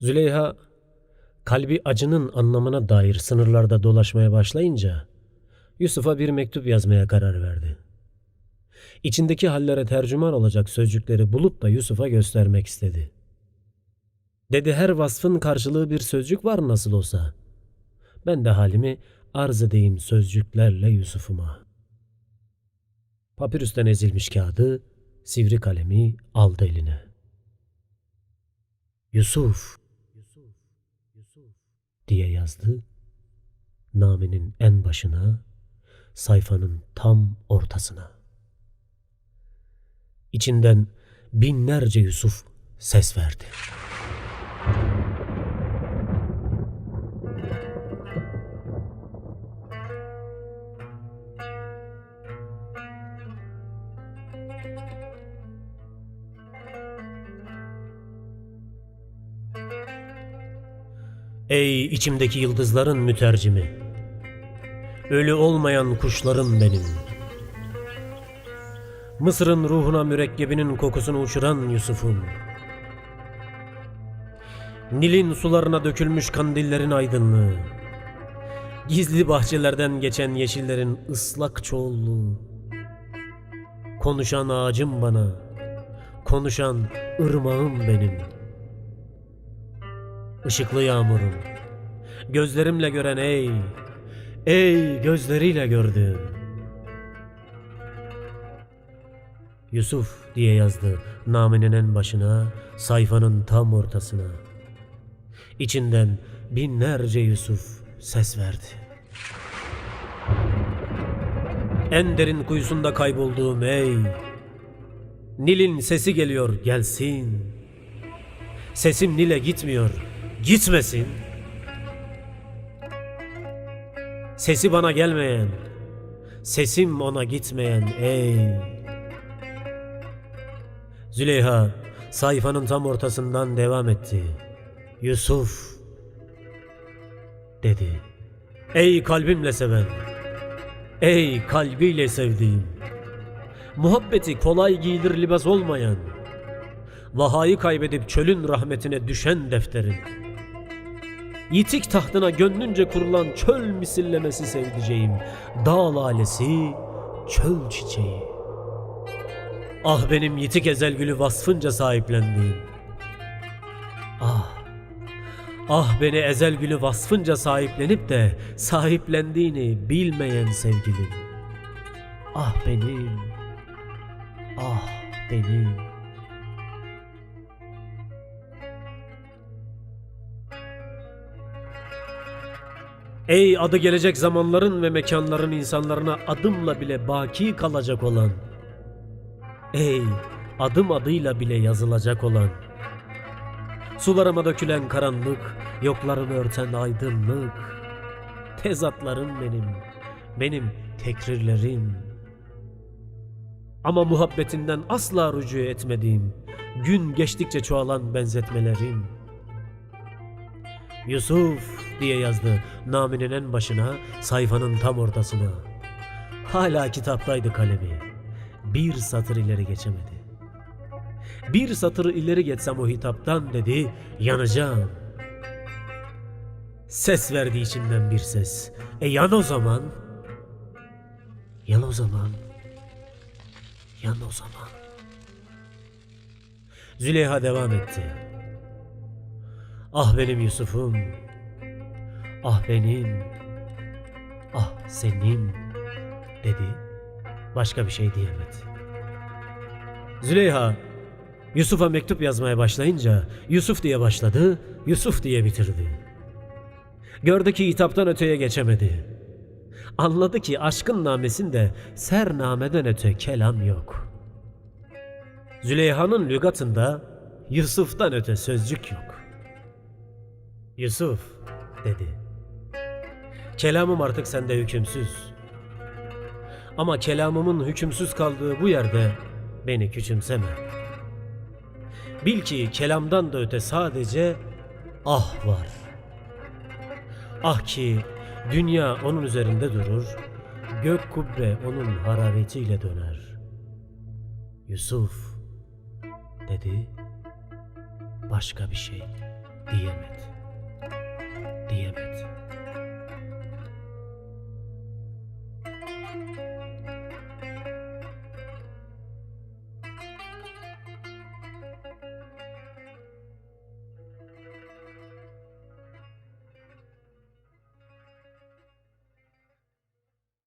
Züleyha kalbi acının anlamına dair sınırlarda dolaşmaya başlayınca Yusuf'a bir mektup yazmaya karar verdi. İçindeki hallere tercüman olacak sözcükleri bulup da Yusuf'a göstermek istedi. Dedi her vasfın karşılığı bir sözcük var nasıl olsa. Ben de halimi arz edeyim sözcüklerle Yusuf'uma. Papirüsten ezilmiş kağıdı, sivri kalemi aldı eline. Yusuf, diye yazdı. Namenin en başına, sayfanın tam ortasına. İçinden binlerce Yusuf ses verdi. Ey içimdeki yıldızların mütercimi. Ölü olmayan kuşlarım benim. Mısır'ın ruhuna mürekkebinin kokusunu uçuran Yusuf'um. Nil'in sularına dökülmüş kandillerin aydınlığı. Gizli bahçelerden geçen yeşillerin ıslak çoğulluğu. Konuşan ağacım bana, konuşan ırmağım benim. Işıklı yağmurum, gözlerimle gören ey, ey gözleriyle gördüğüm. Yusuf diye yazdı namenin en başına, sayfanın tam ortasına. İçinden binlerce Yusuf ses verdi. En derin kuyusunda kaybolduğum ey, Nil'in sesi geliyor gelsin. Sesim Nil'e gitmiyor, gitmesin. Sesi bana gelmeyen, sesim ona gitmeyen ey. Züleyha sayfanın tam ortasından devam etti. Yusuf dedi. Ey kalbimle seven, ey kalbiyle sevdiğim, muhabbeti kolay giyilir libas olmayan, vahayı kaybedip çölün rahmetine düşen defterin, yitik tahtına gönlünce kurulan çöl misillemesi sevdiceğim, dağ lalesi, çöl çiçeği. Ah benim yitik ezel gülü vasfınca sahiplendiğim. Ah, ah beni ezel gülü vasfınca sahiplenip de sahiplendiğini bilmeyen sevgilim. Ah benim, ah benim. Ey adı gelecek zamanların ve mekanların insanlarına adımla bile baki kalacak olan. Ey adım adıyla bile yazılacak olan. Sularıma dökülen karanlık, yoklarımı örten aydınlık. Tezatlarım benim, benim tekrirlerim. Ama muhabbetinden asla rücu etmediğim, gün geçtikçe çoğalan benzetmelerim. Yusuf diye yazdı naminin en başına, sayfanın tam ortasına. Hala kitaptaydı kalemi. Bir satır ileri geçemedi. Bir satır ileri geçsem o hitaptan dedi, yanacağım. Ses verdi içinden bir ses. E yan o zaman. Yan o zaman. Yan o zaman. Züleyha devam etti. Ah benim Yusuf'um. Ah benim. Ah senin dedi. Başka bir şey diyemedi. Züleyha Yusuf'a mektup yazmaya başlayınca Yusuf diye başladı, Yusuf diye bitirdi. Gördü ki hitaptan öteye geçemedi. Anladı ki aşkın namesinde sernameden öte kelam yok. Züleyha'nın lügatında Yusuf'tan öte sözcük yok. Yusuf dedi. Kelamım artık sende hükümsüz. Ama kelamımın hükümsüz kaldığı bu yerde beni küçümseme. Bil ki kelamdan da öte sadece ah var. Ah ki dünya onun üzerinde durur, gök kubbe onun hararetiyle döner. Yusuf dedi, başka bir şey diyemedi.